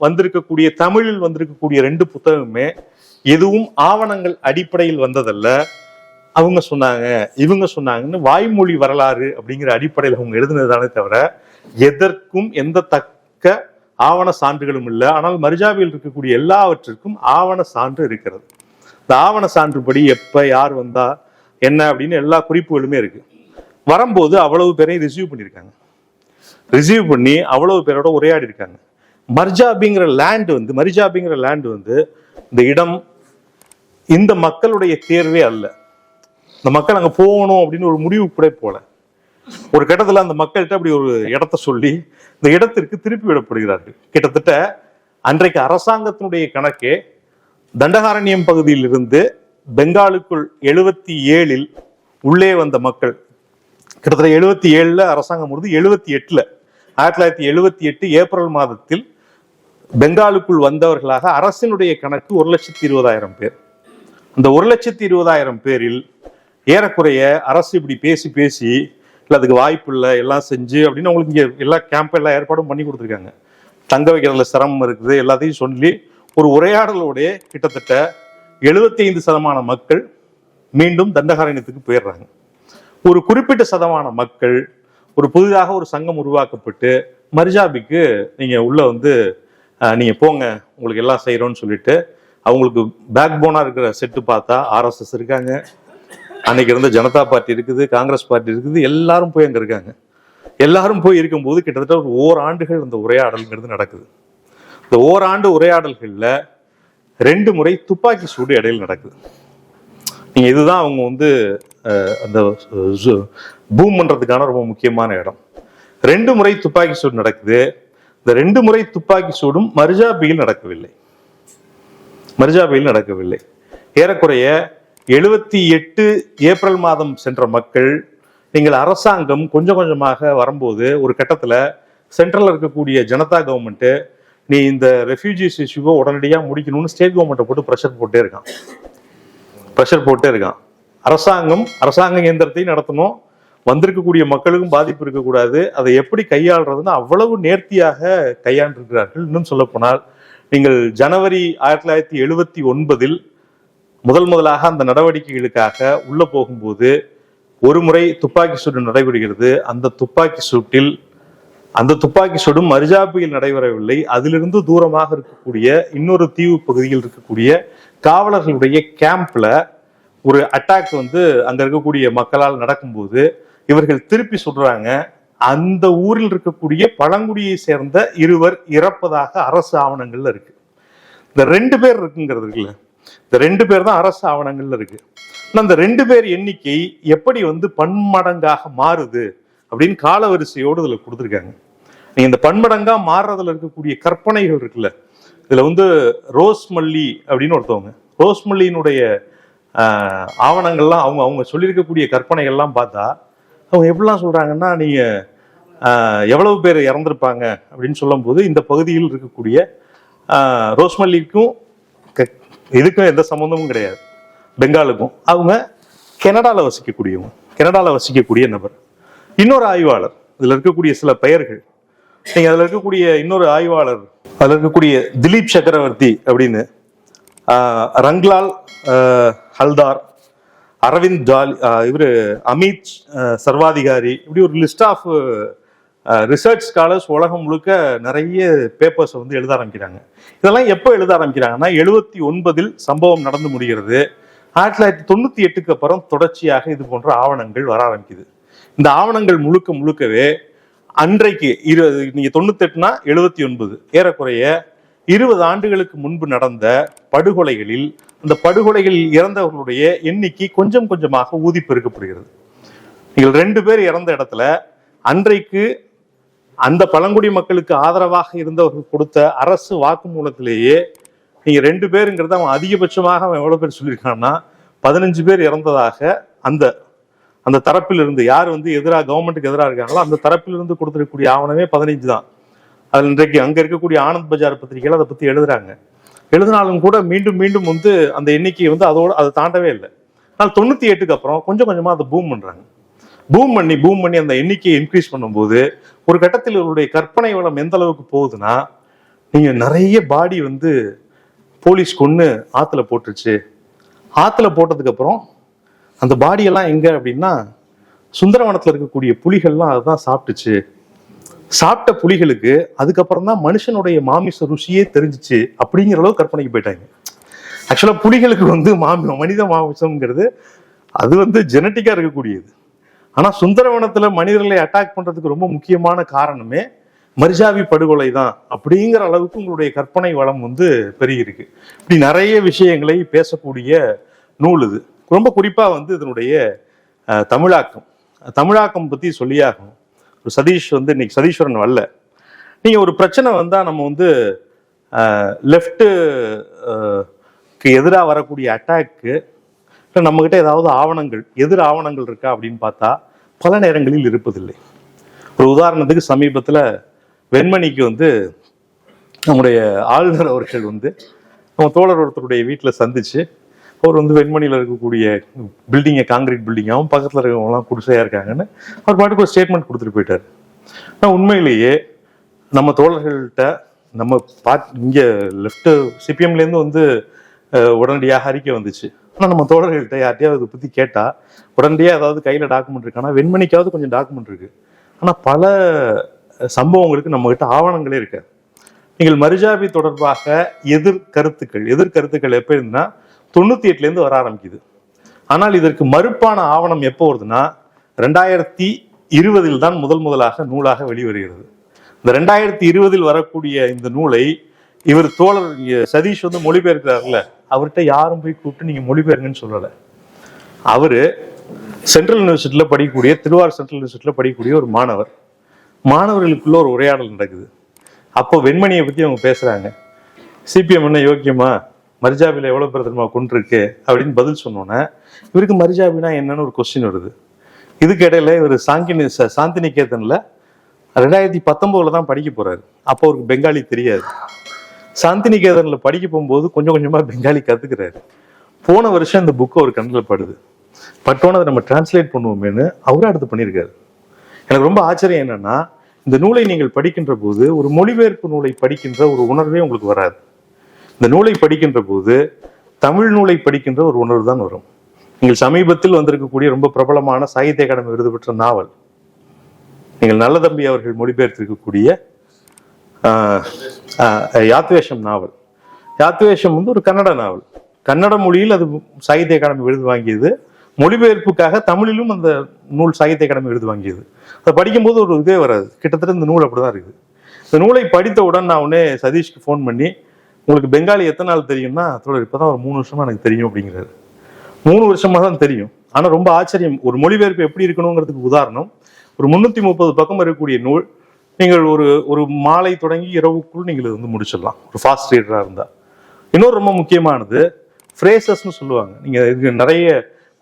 வந்திருக்கக்கூடிய தமிழில் வந்திருக்கக்கூடிய ரெண்டு புத்தகமே எதுவும் ஆவணங்கள் அடிப்படையில் வந்ததல்ல. அவங்க சொன்னாங்க இவங்க சொன்னாங்கன்னு வாய்மொழி வரலாறு அப்படிங்கிற அடிப்படையில் அவங்க எழுதுனதுதானே தவிர எதற்கும் எந்த தக்க ஆவண சான்றுகளும் இல்லை. ஆனால் மர்ஜாவியில் இருக்கக்கூடிய எல்லாவற்றிற்கும் ஆவண சான்று இருக்கிறது. இந்த ஆவண சான்றுபடி எப்போ யார் வந்தா என்ன அப்படின்னு எல்லா குறிப்புகளுமே இருக்கு. வரும்போது அவ்வளவு பேரையும் ரிசீவ் பண்ணியிருக்காங்க. ரிசீவ் பண்ணி அவ்வளவு பேரோட உரையாடி இருக்காங்க மர்ஜாபிங்கிற லேண்ட் வந்து மரிஜாபிங்கிற லேண்ட் வந்து இந்த இடம் இந்த மக்களுடைய தேர்வே அல்ல. இந்த மக்கள் அங்கே போகணும் அப்படின்னு ஒரு முடிவு கூட போல. ஒரு கட்டத்தில் அந்த மக்கள்கிட்ட அப்படி ஒரு இடத்த சொல்லி இந்த இடத்திற்கு திருப்பி விடப்படுகிறார்கள். கிட்டத்தட்ட அன்றைக்கு அரசாங்கத்தினுடைய கணக்கே தண்டகாரண்யம் பகுதியில் இருந்து பெங்காலுக்குள் எழுபத்தி ஏழில் உள்ளே வந்த மக்கள் கிட்டத்தட்ட எழுபத்தி ஏழுல அரசாங்கம் வருது எழுபத்தி எட்டுல ஆயிரத்தி தொள்ளாயிரத்தி எழுபத்தி எட்டு ஏப்ரல் மாதத்தில் பெங்காலுக்குள் வந்தவர்களாக அரசினுடைய கணக்கு ஒரு லட்சத்தி இருபதாயிரம் பேர். அந்த ஒரு லட்சத்தி இருபதாயிரம் பேரில் ஏறக்குறைய அரசு இப்படி பேசி பேசி இல்லை அதுக்கு வாய்ப்பு இல்லை எல்லாம் செஞ்சு அப்படின்னு அவங்களுக்கு இங்கே எல்லா கேம்ப் எல்லா ஏற்பாடும் பண்ணி கொடுத்துருக்காங்க. தங்க வைக்கிறதுல சிரமம் இருக்குது எல்லாத்தையும் சொல்லி ஒரு உரையாடலோட கிட்டத்தட்ட 75% சதமான மக்கள் மீண்டும் தண்டகாரண்யத்துக்கு போயிடுறாங்க. ஒரு குறிப்பிட்ட சதமான மக்கள் ஒரு புதிதாக ஒரு சங்கம் உருவாக்கப்பட்டு மர்ஜாபிக்கு நீங்கள் உள்ளே வந்து நீங்கள் போங்க உங்களுக்கு எல்லாம் செய்கிறோன்னு சொல்லிட்டு அவங்களுக்கு பேக் போனாக இருக்கிற செட்டு பார்த்தா ஆர்எஸ்எஸ் இருக்காங்க. அன்னைக்கு இருந்த ஜனதா பார்ட்டி இருக்குது காங்கிரஸ் பார்ட்டி இருக்குது எல்லாரும் போய் அங்கே இருக்காங்க. எல்லாரும் போய் இருக்கும்போது கிட்டத்தட்ட ஒரு ஓராண்டுகள் இந்த உரையாடல்ங்கிறது நடக்குது. இந்த ஓராண்டு உரையாடல்களில் ரெண்டு முறை துப்பாக்கி சூடு இடையில் நடக்குது. நீங்கள் இதுதான் அவங்க வந்து அந்த பூம் பண்ணுறதுக்கான ரொம்ப முக்கியமான இடம். ரெண்டு முறை துப்பாக்கி சூடு நடக்குது. இந்த ரெண்டு முறை துப்பாக்கி சூடும் மர்ஜாபியில் நடக்கவில்லை. மர்ஜாபியில் நடக்கவில்லை. ஏறக்குறைய எழுபத்தி எட்டு ஏப்ரல் மாதம் சென்ற மக்கள் நீங்கள் அரசாங்கம் கொஞ்சம் கொஞ்சமாக வரும்போது ஒரு கட்டத்தில் சென்ட்ரலில் இருக்கக்கூடிய ஜனதா கவர்மெண்ட்டு நீ இந்த ரெஃப்யூஜிஸ் இஷ்யூவை உடனடியாக முடிக்கணும்னு ஸ்டேட் கவர்மெண்ட்டை போட்டு ப்ரெஷர் போட்டே இருக்கான். ப்ரெஷர் போட்டே இருக்கான். அரசாங்கம் அரசாங்க இயந்திரத்தையும் நடத்தணும். வந்திருக்கக்கூடிய மக்களுக்கும் பாதிப்பு இருக்கக்கூடாது. அதை எப்படி கையாளுறதுன்னு அவ்வளவு நேர்த்தியாக கையாண்டிருக்கிறார்கள். இன்னும் சொல்லப்போனால் நீங்கள் ஜனவரி ஆயிரத்தி தொள்ளாயிரத்தி எழுபத்தி ஒன்பதில் முதல் முதலாக அந்த நடவடிக்கைகளுக்காக உள்ள போகும்போது ஒரு முறை துப்பாக்கி சூடு நடைபெறுகிறது. அந்த துப்பாக்கி சூட்டில் அந்த துப்பாக்கி சூடும் மர்ஜாபியில் நடைபெறவில்லை. அதிலிருந்து தூரமாக இருக்கக்கூடிய இன்னொரு தீவு பகுதியில் இருக்கக்கூடிய காவலர்களுடைய கேம்ப்ல ஒரு அட்டாக் வந்து அங்க இருக்கக்கூடிய மக்களால் நடக்கும்போது இவர்கள் திருப்பி சொல்றாங்க அந்த ஊரில் இருக்கக்கூடிய பழங்குடியை சேர்ந்த இருவர் இறப்பதாக அரசு ஆவணங்கள்ல இருக்கு. இந்த ரெண்டு பேர் இருக்குங்கிறது இருக்குல்ல? இந்த ரெண்டு பேர் தான் அரசு ஆவணங்கள்ல இருக்கு. அந்த ரெண்டு பேர் எண்ணிக்கை எப்படி வந்து பன்மடங்காக மாறுது அப்படின்னு காலவரிசையோடு இதுல கொடுத்துருக்காங்க. நீங்க இந்த பன்மடங்கா மாறுறதுல இருக்கக்கூடிய கற்பனைகள் இருக்குல்ல. இதுல வந்து ரோஸ் மல்லி அப்படின்னு ஒருத்தவங்க. ரோஸ் மல்லியினுடைய ஆஹ், ஆவணங்கள்லாம் அவங்க அவங்க சொல்லியிருக்கக்கூடிய கற்பனைகள்லாம் பார்த்தா அவங்க எப்படிலாம் சொல்றாங்கன்னா நீங்க ஆஹ், எவ்வளவு பேர் இறந்திருப்பாங்க அப்படின்னு சொல்லும்போது இந்த பகுதியில் இருக்கக்கூடிய ஆஹ், இதுக்கும் எந்த சம்மந்தமும் கிடையாது. பெங்காலுக்கும். அவங்க கனடாவில் வசிக்கக்கூடியவங்க. கனடாவில் வசிக்கக்கூடிய நபர். இன்னொரு ஆய்வாளர். இதில் இருக்கக்கூடிய சில பெயர்கள். நீங்கள் அதில் இருக்கக்கூடிய இன்னொரு ஆய்வாளர் அதில் இருக்கக்கூடிய திலீப் சக்கரவர்த்தி அப்படின்னு ரங்லால் ஹல்தார் அரவிந்த் ஜாலி இவர் அமித் சர்வாதிகாரி இப்படி ஒரு லிஸ்ட் ஆஃப் ரிசர்ச் ஸ்காலர்ஸ் உலகம் முழுக்க நிறைய பேப்பர்ஸ் வந்து எழுத ஆரம்பிக்கிறாங்க. இதெல்லாம் எப்போ எழுத ஆரம்பிக்கிறாங்கன்னா எழுபத்தி ஒன்பதில் சம்பவம் நடந்து முடிகிறது. ஆயிரத்தி தொள்ளாயிரத்தி தொண்ணூத்தி எட்டுக்கு அப்புறம் தொடர்ச்சியாக இது போன்ற ஆவணங்கள் வர ஆரம்பிக்குது. இந்த ஆவணங்கள் முழுக்க முழுக்கவே அன்றைக்கு இரு நீங்க தொண்ணூத்தெட்டுனா எழுபத்தி ஒன்பது ஏறக்குறைய இருபது ஆண்டுகளுக்கு முன்பு நடந்த படுகொலைகளில் அந்த படுகொலைகளில் இறந்தவர்களுடைய எண்ணிக்கை கொஞ்சம் கொஞ்சமாக ஊதி பெருக்கப்படுகிறது. நீங்கள் ரெண்டு பேர் இறந்த இடத்துல அன்றைக்கு அந்த பழங்குடி மக்களுக்கு ஆதரவாக இருந்தவர்கள் கொடுத்த அரசு வாக்குமூலத்திலேயே நீங்கள் ரெண்டு பேருங்கிறத அவன் அதிகபட்சமாக அவன் எவ்வளோ பேர் சொல்லியிருக்கான்னா பதினஞ்சு பேர் இறந்ததாக அந்த அந்த தரப்பிலிருந்து யார் வந்து எதிராக கவர்மெண்ட்டுக்கு எதிராக இருக்காங்களோ அந்த தரப்பிலிருந்து கொடுத்துருக்கக்கூடிய ஆவணமே பதினஞ்சு தான். அது இன்றைக்கு அங்கே இருக்கக்கூடிய ஆனந்த் பஜார் பத்திரிகையில் அதை பற்றி எழுதுறாங்க. எழுதினாலும் கூட மீண்டும் மீண்டும் வந்து அந்த எண்ணிக்கையை வந்து அதோடு அதை தாண்டவே இல்லை. ஆனால் தொண்ணூற்றி எட்டுக்கு அப்புறம் கொஞ்சம் கொஞ்சமாக அதை பூம் பண்ணுறாங்க பூம் பண்ணி பூம் பண்ணி அந்த எண்ணிக்கையை இன்க்ரீஸ் பண்ணும்போது ஒரு கட்டத்தில் இவருடைய கற்பனை வளம் எந்த அளவுக்கு போகுதுன்னா நீங்க நிறைய பாடி வந்து போலீஸ் கொண்டு ஆத்துல போட்டுருச்சு. ஆத்துல போட்டதுக்கு அப்புறம் அந்த பாடியெல்லாம் எங்க அப்படின்னா சுந்தரவனத்துல இருக்கக்கூடிய புலிகள்லாம் அதுதான் சாப்பிட்டுச்சு. சாப்பிட்ட புலிகளுக்கு அதுக்கப்புறம் தான் மனுஷனுடைய மாமிச ருசியே தெரிஞ்சுச்சு அப்படிங்கிற அளவு கற்பனைக்கு போயிட்டாங்க. ஆக்சுவலாக புலிகளுக்கு வந்து மாமி மனித மாமிசம்ங்கிறது அது வந்து ஜெனட்டிக்காக இருக்கக்கூடியது. ஆனா சுந்தரவனத்துல மனிதர்களை அட்டாக் பண்றதுக்கு ரொம்ப முக்கியமான காரணமே மரிஜாவி படுகொலை தான். அப்படிங்கிற அளவுக்கு உங்களுடைய கற்பனை வளம் வந்து பெருகிருக்கு இப்படி நிறைய விஷயங்களை பேசக்கூடிய நூல் இது. ரொம்ப குறிப்பாக வந்து இதனுடைய தமிழாக்கம். தமிழாக்கம் பற்றி சொல்லியாகணும். ஒரு சதீஷ் வந்து இன்னைக்கு சதீஸ்வரன் வரல. நீங்கள் ஒரு பிரச்சனை வந்தால் நம்ம வந்து லெஃப்ட்டுக்கு எதிராக வரக்கூடிய அட்டாக்கு இல்லை நம்மகிட்ட ஏதாவது ஆவணங்கள் எதிர் ஆவணங்கள் இருக்கா அப்படின்னு பார்த்தா பல நேரங்களில் இருப்பதில்லை. ஒரு உதாரணத்துக்கு சமீபத்தில் வெண்மணிக்கு வந்து நம்முடைய ஆளுநர் அவர்கள் வந்து நம்ம தோழர் ஒருத்தருடைய வீட்டில் சந்திச்சு அவர் வந்து வெண்மணியில் இருக்கக்கூடிய பில்டிங்கை காங்கிரீட் பில்டிங்காகவும் பக்கத்தில் இருக்கிறவங்களாம் குடிசையாக இருக்காங்கன்னு அவர் பாட்டுக்கு ஒரு ஸ்டேட்மெண்ட் கொடுத்துட்டு போயிட்டார். ஆனால் உண்மையிலேயே நம்ம தோழர்கள்ட்ட நம்ம பா இங்கே லெஃப்ட் சிபிஎம்லேருந்து வந்து உடனடியாக அறிக்கை வந்துச்சு. ஆனால் நம்ம தோழர்கள்ட்ட யார்ட்டையாவது இதை பற்றி கேட்டால் உடனடியாக ஏதாவது கையில் டாக்குமெண்ட் இருக்கானா வெண்மணிக்காவது கொஞ்சம் டாக்குமெண்ட் இருக்கு. ஆனால் பல சம்பவங்களுக்கு நம்மகிட்ட ஆவணங்களே இருக்கு நீங்கள் மருஜாபி தொடர்பாக எதிர் கருத்துக்கள் எதிர் கருத்துக்கள் எப்போ இருந்தா தொண்ணூத்தி எட்டுல இருந்து வர ஆரம்பிக்குது. ஆனால் இதற்கு மறுப்பான ஆவணம் எப்போ வருதுன்னா ரெண்டாயிரத்தி இருபதில் தான் முதல் முதலாக நூலாக வெளிவருகிறது இந்த ரெண்டாயிரத்தி இருபதில் வரக்கூடிய இந்த நூலை இவர் தோழர் இங்க சதீஷ் வந்து மொழிபெயர்க்கிறார்ல அவர்கிட்ட யாரும் போய் கூப்பிட்டு நீங்க மொழிபெயர்ங்கன்னு சொல்லலை. அவரு சென்ட்ரல் யூனிவர்சிட்டியில் படிக்கக்கூடிய திருவாரூர் சென்ட்ரல் யூனிவர்சிட்டியில படிக்கக்கூடிய ஒரு மாணவர். மாணவர்களுக்குள்ள ஒரு உரையாடல் நடக்குது. அப்போ வெண்மணியை பத்தி அவங்க பேசுறாங்க. சிபிஎம் என்ன யோக்கியமா? மரிஜாபியில் எவ்வளவு பேர் தெரியுமா? கொண்டிருக்கு அப்படின்னு பதில் சொன்னோன்னே இவருக்கு மரிஜாபினா என்னன்னு ஒரு கொஸ்டின் வருது. இதுக்கு இடையில இவர் சாங்கினி ச- சாந்தி ரெண்டாயிரத்தி பத்தொன்பதுல தான் படிக்க போறாரு. அப்போ அவருக்கு பெங்காலி தெரியாது. சாந்திநிகேதனில் படிக்க போகும்போது கொஞ்சம் கொஞ்சமாக பெங்காலி கற்றுக்கிறாரு போன வருஷம் இந்த புக்கு அவர் கண்ணில் படுது. பட்டோன்னு அதை நம்ம டிரான்ஸ்லேட் பண்ணுவோமேனு அவரும் அடுத்து பண்ணியிருக்காரு. எனக்கு ரொம்ப ஆச்சரியம் என்னன்னா இந்த நூலை நீங்கள் படிக்கின்ற போது ஒரு மொழிபெயர்ப்பு நூலை படிக்கின்ற ஒரு உணர்வே உங்களுக்கு வராது. இந்த நூலை படிக்கின்ற போது தமிழ் நூலை படிக்கின்ற ஒரு உணர்வு தான் வரும். நீங்கள் சமீபத்தில் வந்திருக்கக்கூடிய ரொம்ப பிரபலமான சாகித்ய அகாடமி விருது பெற்ற நாவல். நீங்கள் நல்ல தம்பி அவர்கள் மொழிபெயர்த்திருக்கக்கூடிய யாத்வேஷம் நாவல். யாத்வேஷம் வந்து ஒரு கன்னட நாவல். கன்னட மொழியில் அது சாகித்ய அகாடமி விருது வாங்கியது. மொழிபெயர்ப்புக்காக தமிழிலும் அந்த நூல் சாகித்ய அகாடமி விருது வாங்கியது. அதை படிக்கும்போது ஒரு இதே வராது. கிட்டத்தட்ட இந்த நூல் அப்படிதான் இருக்குது. இந்த நூலை படித்தவுடன் நான் உடனே சதீஷ்க்கு ஃபோன் பண்ணி உங்களுக்கு பெங்காலி எத்தனை நாள் தெரியும்னா? தோழர் இப்பதான் ஒரு மூணு வருஷமா எனக்கு தெரியும் அப்படிங்கிறாரு. மூணு வருஷமா தான் தெரியும். ஆனால் ரொம்ப ஆச்சரியம். ஒரு மொழிபெயர்ப்பு எப்படி இருக்கணுங்கிறதுக்கு உதாரணம் ஒரு முந்நூற்றி முப்பது பக்கம் இருக்கக்கூடிய நூல் நீங்கள் ஒரு ஒரு மாலை தொடங்கி இரவுக்குள் நீங்கள் வந்து முடிச்சிடலாம். ஒரு ஃபாஸ்ட் ரீடராக இருந்தால் இன்னொரு ரொம்ப முக்கியமானது ஃப்ரேசஸ்னு சொல்லுவாங்க. நீங்கள் இதுக்கு நிறைய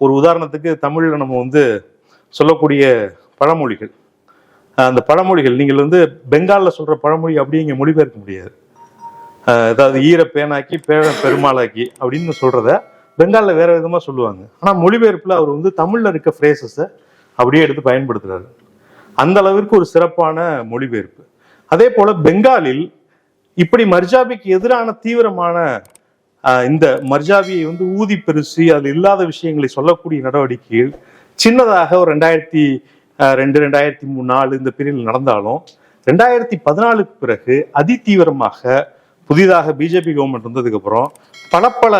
ஒரு உதாரணத்துக்கு தமிழில் நம்ம வந்து சொல்லக்கூடிய பழமொழிகள். அந்த பழமொழிகள் நீங்கள் வந்து பெங்காலில் சொல்கிற பழமொழி அப்படியே இங்கே மொழிபெயர்க்க முடியாது. அதாவது ஈர பேனாக்கி பேர பெருமாளாக்கி அப்படின்னு சொல்கிறத பெங்காலில் வேறு விதமாக சொல்லுவாங்க. ஆனால் மொழிபெயர்ப்பில் அவர் வந்து தமிழில் இருக்க ஃப்ரேசஸை அப்படியே எடுத்து பயன்படுத்துகிறாரு அந்த அளவிற்கு ஒரு சிறப்பான மொழிபெயர்ப்பு. அதே போல பெங்காலில் இப்படி மர்ஜாபிக்கு எதிரான தீவிரமான ஆஹ், இந்த மர்ஜாபியை வந்து ஊதி பெருசி அதில் இல்லாத விஷயங்களை சொல்லக்கூடிய நடவடிக்கைகள் சின்னதாக ஒரு ரெண்டாயிரத்தி ஆஹ், ரெண்டு ரெண்டாயிரத்தி மூணு நாலு இந்த பிரிவில் நடந்தாலும் ரெண்டாயிரத்தி பதினாலுக்கு பிறகு அதிதீவிரமாக புதிதாக பிஜேபி கவர்மெண்ட் வந்ததுக்கு அப்புறம் பல பல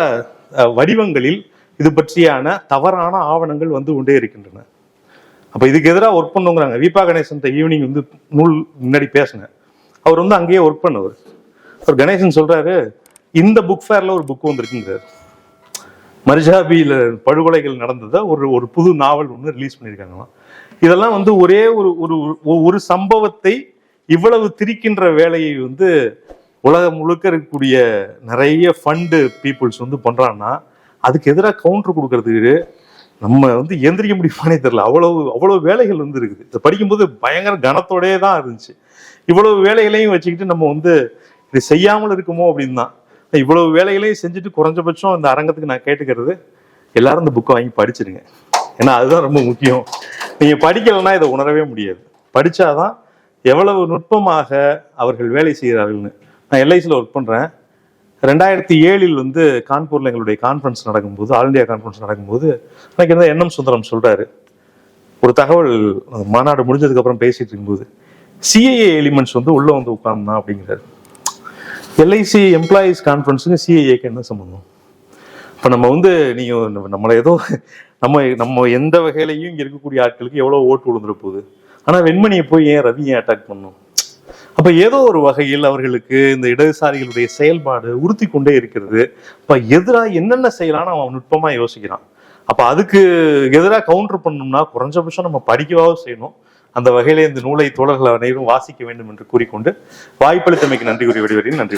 வடிவங்களில் இது பற்றியான தவறான ஆவணங்கள் வந்து கொண்டே இருக்கின்றன. அப்போ இதுக்கு எதிராக ஒர்க் பண்ணுங்கிறாங்க. வீபா கணேசன் ஈவினிங் வந்து நூல் முன்னாடி பேசினேன். அவர் வந்து அங்கேயே ஒர்க் பண்ணவர். அவர் கணேசன் சொல்கிறாரு இந்த புக் ஃபேரில் ஒரு புக் வந்திருக்குங்கிறார். மர்ஜாபியில் படுகொலைகள் நடந்ததை? ஒரு ஒரு புது நாவல் ஒன்று ரிலீஸ் பண்ணியிருக்காங்களாம் இதெல்லாம் வந்து ஒரே ஒரு ஒரு ஒரு- சம்பவத்தை இவ்வளவு திரிக்கின்ற வேலையை வந்து உலகம் முழுக்க இருக்கக்கூடிய நிறைய ஃபண்டு பீப்புள்ஸ் வந்து பண்ணுறாங்கன்னா அதுக்கு எதிராக கவுண்டர் கொடுக்கறதுக்கு நம்ம வந்து எந்திரிக்க முடியுமானே தெரியல. அவ்வளவு அவ்வளவு வேலைகள் வந்து இருக்குது. இதை படிக்கும்போது பயங்கர கனத்தோடயே தான் இருந்துச்சு. இவ்வளவு வேலைகளையும் வச்சுக்கிட்டு நம்ம வந்து இது செய்யாமல் இருக்குமோ அப்படின்னு தான். இவ்வளவு வேலைகளையும் செஞ்சுட்டு குறைஞ்சபட்சம் இந்த அரங்கத்துக்கு நான் கேட்டுக்கிறது எல்லாரும் இந்த புக்கை வாங்கி படிச்சிருங்க. ஏன்னா அதுதான் ரொம்ப முக்கியம். நீங்கள் படிக்கலைன்னா இதை உணரவே முடியாது. படித்தாதான் எவ்வளவு நுட்பமாக அவர்கள் வேலை செய்கிறார்கள்னு. நான் எல்ஐசியில் ஒர்க் பண்ணுறேன் ரெண்டாயிரத்தி ஏழில் வந்து கான்பூரில் எங்களுடைய கான்ஃபரன்ஸ் நடக்கும்போது ஆல் இந்தியா கான்ஃபரன்ஸ் நடக்கும்போது எனக்கு வந்து என்எம் சுந்தரம் சொல்கிறாரு ஒரு தகவல் அந்த மாநாடு முடிஞ்சதுக்கப்புறம் பேசிட்டு இருக்கும்போது சிஏஏ எலிமெண்ட்ஸ் வந்து உள்ளே வந்து உட்கார்ந்தான் அப்படிங்கிறாரு. எல்ஐசி எம்ப்ளாயீஸ் கான்ஃபரன்ஸுக்கு சிஏஏக்கு என்ன சம்மந்தம் இப்போ நம்ம வந்து நீங்கள் நம்மளை ஏதோ நம்ம நம்ம எந்த வகையிலையும் இங்கே இருக்கக்கூடிய ஆட்களுக்கு எவ்வளோ ஓட்டு விழுந்துருப்போகுது போகுது? வெண்மணியை போய் ஏன் ரவி ஏன் அட்டாக் பண்ணும்? அப்ப ஏதோ ஒரு வகையில் அவர்களுக்கு இந்த இடதுசாரிகளுடைய செயல்பாடு உறுத்தி கொண்டே இருக்கிறது. அப்ப எதிராக என்னென்ன செய்யலாம்னு அவன் நுட்பமா யோசிக்கிறான். அப்ப அதுக்கு எதிராக கவுண்டர் பண்ணணும்னா குறைஞ்சபட்சம் நம்ம படிக்கவாவது செய்யணும். அந்த வகையில இந்த நூலை தோழர்கள் அனைவரும் வாசிக்க வேண்டும் என்று கூறிக்கொண்டு வாய்ப்பளித்தமைக்கு நன்றி கூறி விடுவதில் நன்றி